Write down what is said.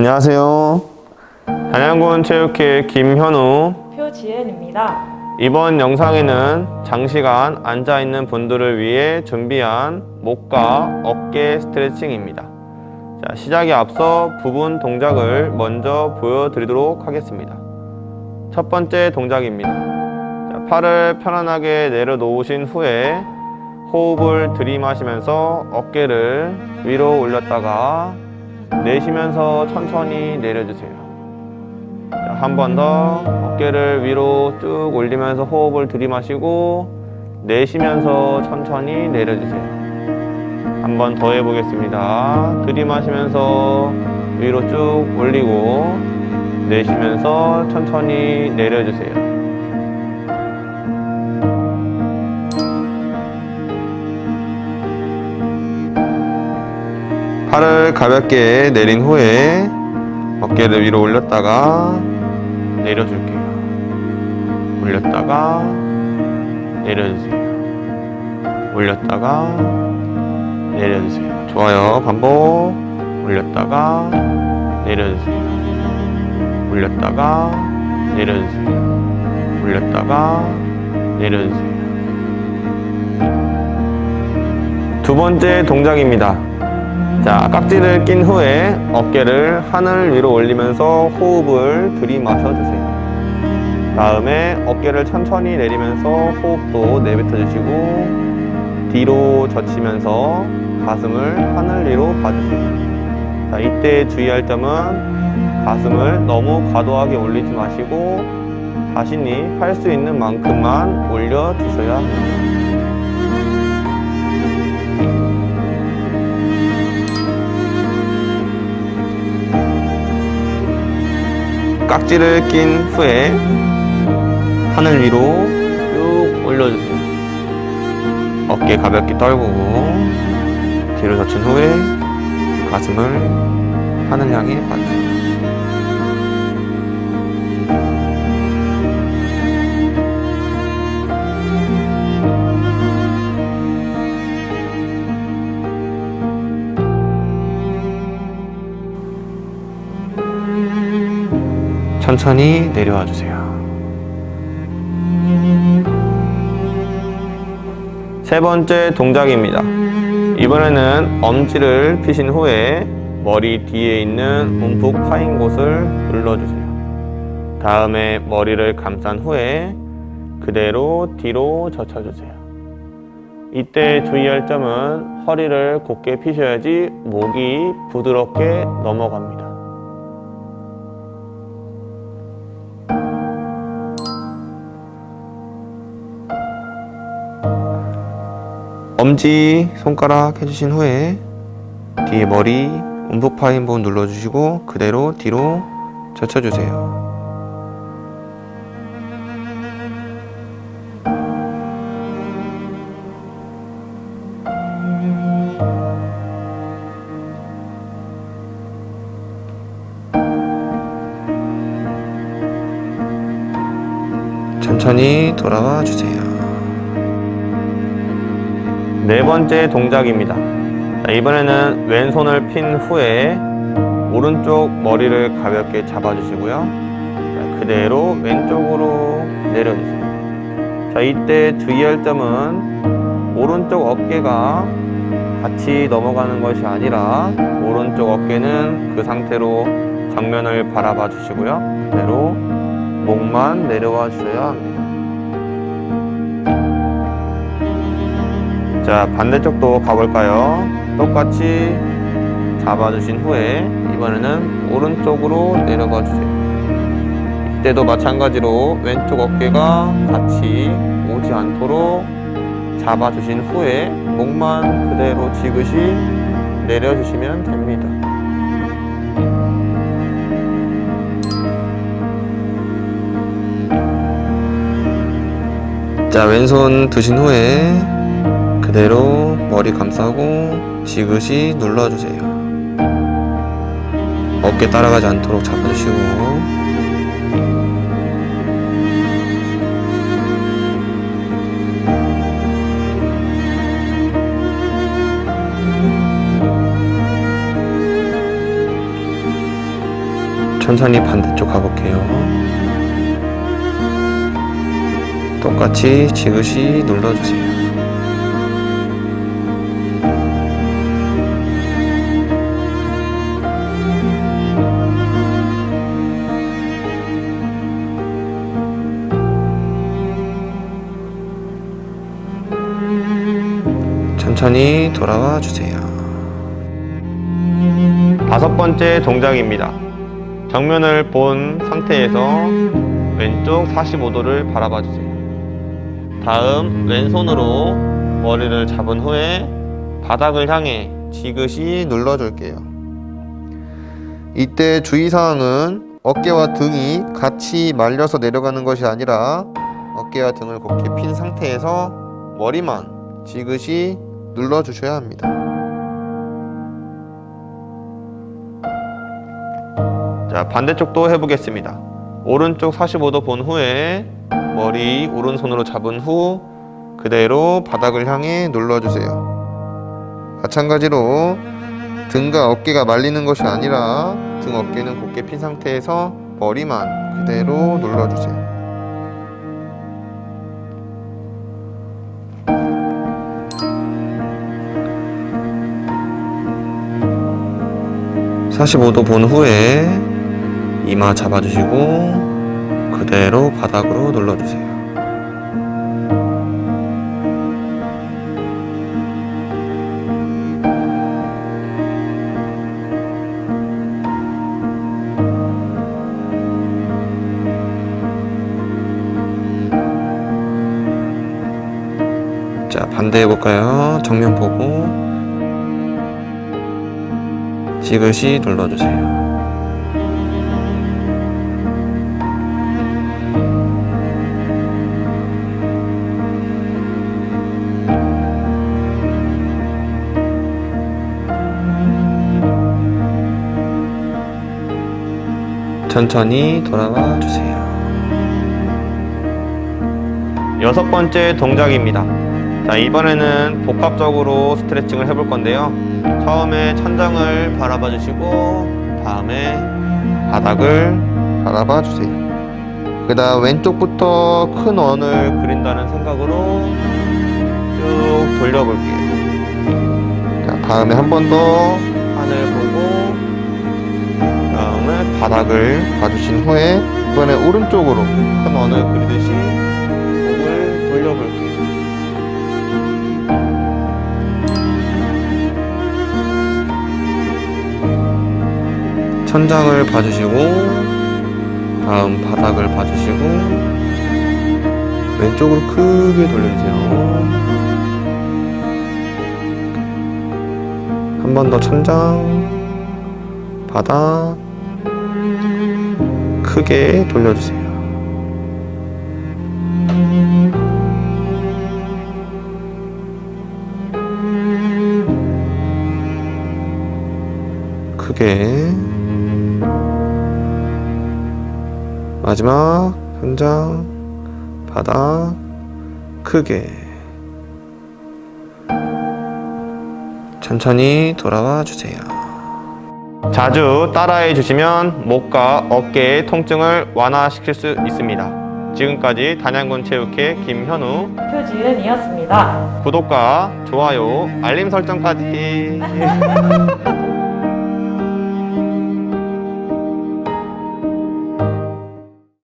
안녕하세요. 단양군 체육회 김현우. 표지은입니다. 이번 영상에는 장시간 앉아 있는 분들을 위해 준비한 목과 어깨 스트레칭입니다. 자, 시작에 앞서 부분 동작을 먼저 보여드리도록 하겠습니다. 첫 번째 동작입니다. 자, 팔을 편안하게 내려놓으신 후에 호흡을 들이마시면서 어깨를 위로 올렸다가 내쉬면서 천천히 내려주세요. 한 번 더 어깨를 위로 쭉 올리면서 호흡을 들이마시고 내쉬면서 천천히 내려주세요. 한 번 더 해보겠습니다. 들이마시면서 위로 쭉 올리고 내쉬면서 천천히 내려주세요. 팔을 가볍게 내린 후에 어깨를 위로 올렸다가 내려줄게요. 올렸다가 내려주세요. 올렸다가 내려주세요. 좋아요. 반복. 올렸다가 내려주세요. 올렸다가 내려주세요. 올렸다가 내려주세요. 두 번째 동작입니다. 자, 깍지를 낀 후에 어깨를 하늘 위로 올리면서 호흡을 들이마셔 주세요. 다음에 어깨를 천천히 내리면서 호흡도 내뱉어 주시고 뒤로 젖히면서 가슴을 하늘 위로 봐주세요. 자, 이때 주의할 점은 가슴을 너무 과도하게 올리지 마시고 자신이 할 수 있는 만큼만 올려 주셔야 합니다. 깍지를 낀 후에 하늘 위로 쭉 올려주세요. 어깨 가볍게 떨구고 뒤로 젖힌 후에 가슴을 하늘 향해 봐주세요. 천천히 내려와 주세요. 세 번째 동작입니다. 이번에는 엄지를 피신 후에 머리 뒤에 있는 움푹 파인 곳을 눌러주세요. 다음에 머리를 감싼 후에 그대로 뒤로 젖혀주세요. 이때 주의할 점은 허리를 곧게 피셔야지 목이 부드럽게 넘어갑니다. 엄지 손가락 해주신 후에 뒤에 머리 움푹 파인 부분 눌러주시고 그대로 뒤로 젖혀주세요. 천천히 돌아와 주세요. 네 번째 동작입니다. 자, 이번에는 왼손을 핀 후에 오른쪽 머리를 가볍게 잡아주시고요. 자, 그대로 왼쪽으로 내려주세요. 자, 이때 주의할 점은 오른쪽 어깨가 같이 넘어가는 것이 아니라 오른쪽 어깨는 그 상태로 정면을 바라봐 주시고요. 그대로 목만 내려와 주셔야 합니다. 자 반대쪽도 가볼까요? 똑같이 잡아주신 후에 이번에는 오른쪽으로 내려가 주세요. 이때도 마찬가지로 왼쪽 어깨가 같이 오지 않도록 잡아주신 후에 목만 그대로 지그시 내려주시면 됩니다. 자 왼손 드신 후에 그대로 머리 감싸고 지그시 눌러주세요. 어깨 따라가지 않도록 잡아주시고 천천히 반대쪽 가볼게요. 똑같이 지그시 눌러주세요. 천천히 돌아와 주세요. 다섯 번째 동작입니다. 정면을 본 상태에서 왼쪽 45도를 바라봐 주세요. 다음 왼손으로 머리를 잡은 후에 바닥을 향해 지그시 눌러줄게요. 이때 주의사항은 어깨와 등이 같이 말려서 내려가는 것이 아니라 어깨와 등을 곧게 핀 상태에서 머리만 지그시 눌러주셔야 합니다. 자, 반대쪽도 해보겠습니다. 오른쪽 45도 본 후에 머리 오른손으로 잡은 후 그대로 바닥을 향해 눌러주세요. 마찬가지로 등과 어깨가 말리는 것이 아니라 등 어깨는 곧게 핀 상태에서 머리만 그대로 눌러주세요. (45도) 본 후에 이마 잡아주시고 그대로 바닥으로 눌러주세요. 자, 반대 해볼까요? 정면 보고 지그시 눌러주세요. 천천히 돌아와 주세요. 여섯 번째 동작입니다. 자, 이번에는 복합적으로 스트레칭을 해볼 건데요. 처음에 천장을 바라봐 주시고, 다음에 바닥을 바라봐 주세요. 그 다 음 왼쪽부터 큰 원을 그린다는 생각으로 쭉 돌려볼게요. 자, 다음에 한 번 더 하늘 보고, 다음에 바닥을 봐주신 후에 이번에 오른쪽으로 큰 원을 그리듯이 천장을 봐주시고 다음 바닥을 봐주시고 왼쪽으로 크게 돌려주세요. 한 번 더 천장 바닥 크게 돌려주세요. 크게 마지막 현장 바닥 크게 천천히 돌아와 주세요. 자주 따라해 주시면 목과 어깨의 통증을 완화시킬 수 있습니다. 지금까지 단양군 체육회 김현우 표지은이었습니다. 구독과 좋아요 알림 설정까지